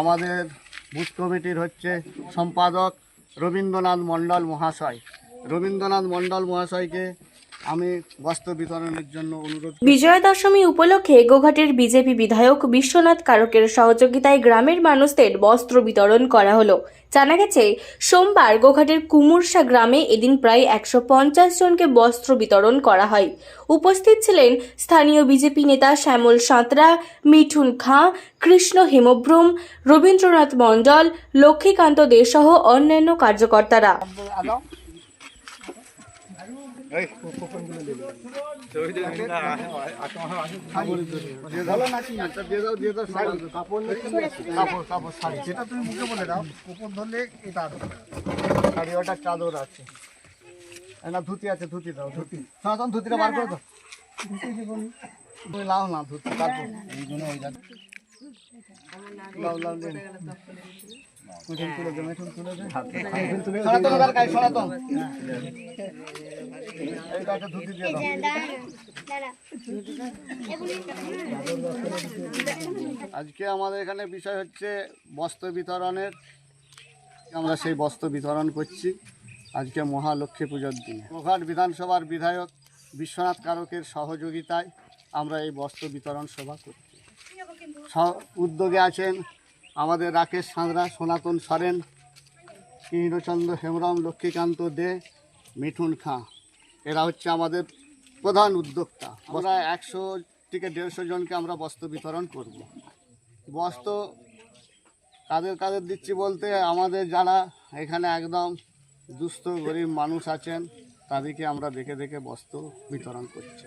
আমাদের বুথ কমিটির হচ্ছে সম্পাদক রবীন্দ্রনাথ মণ্ডল মহাশয়। রবীন্দ্রনাথ মণ্ডল মহাশয়কে আমি বস্ত্র বিতরণের জন্য অনুরোধ বিজয়া দশমী উপলক্ষে গোঘাটের বিজেপি বিধায়ক বিশ্বনাথ কারকের সহযোগিতায় গ্রামের মানুষদের বস্ত্র বিতরণ করা হলো। জানা গেছে সোমবার গোঘাটের কুমুরসা গ্রামে এদিন প্রায় একশো পঞ্চাশ জনকে বস্ত্র বিতরণ করা হয়। উপস্থিত ছিলেন স্থানীয় বিজেপি নেতা শ্যামল সাঁতরা মিঠুন খাঁ কৃষ্ণ হেমব্রম রবীন্দ্রনাথ মণ্ডল লক্ষ্মীকান্ত দে সহ অন্যান্য কার্যকর্তারা ভালো নাকি আচ্ছা দিয়ে দাও দিয়ে দাও শাড়ি কাপড় কাপড় কাপড় শাড়ি যেটা তুমি মুখে বলে দাও উপর ধরলে এটা শাড়ি ওটা চাদর আছে না ধুতি আছে ধুতি দাও ধুতি। সনাতন ধুতিটা বার করে দাও তুমি লাও না ধুতি এই জন্য ওই আজকে আমাদের এখানে বিষয় হচ্ছে বস্ত্র বিতরণের। আমরা সেই বস্ত্র বিতরণ করছি আজকে মহালক্ষ্মী পুজোর দিনে। গোঘাট বিধানসভার বিধায়ক বিশ্বনাথ কারকের সহযোগিতায় আমরা এই বস্ত্র বিতরণ সভা করছি। উদ্যোগে আছেন আমাদের রাকেশ সাঁতরা, সনাতন সরেন কৃষ্ণচন্দ্র হেমরম, লক্ষ্মীকান্ত দে, মিঠুন খাঁ। এরা হচ্ছে আমাদের প্রধান উদ্যোক্তা। আমরা একশো থেকে দেড়শো জনকে আমরা বস্ত্র বিতরণ করব। বস্ত্র কাদের কাদের দিচ্ছি বলতে আমাদের যারা এখানে একদম দুস্থ, গরিব মানুষ আছেন, তাদেরকে আমরা দেখে দেখে বস্ত্র বিতরণ করছি।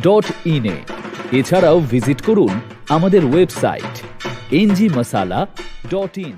dot ইনে এছাড়াও ভিজিট করুন আমাদের website NG Masala dot in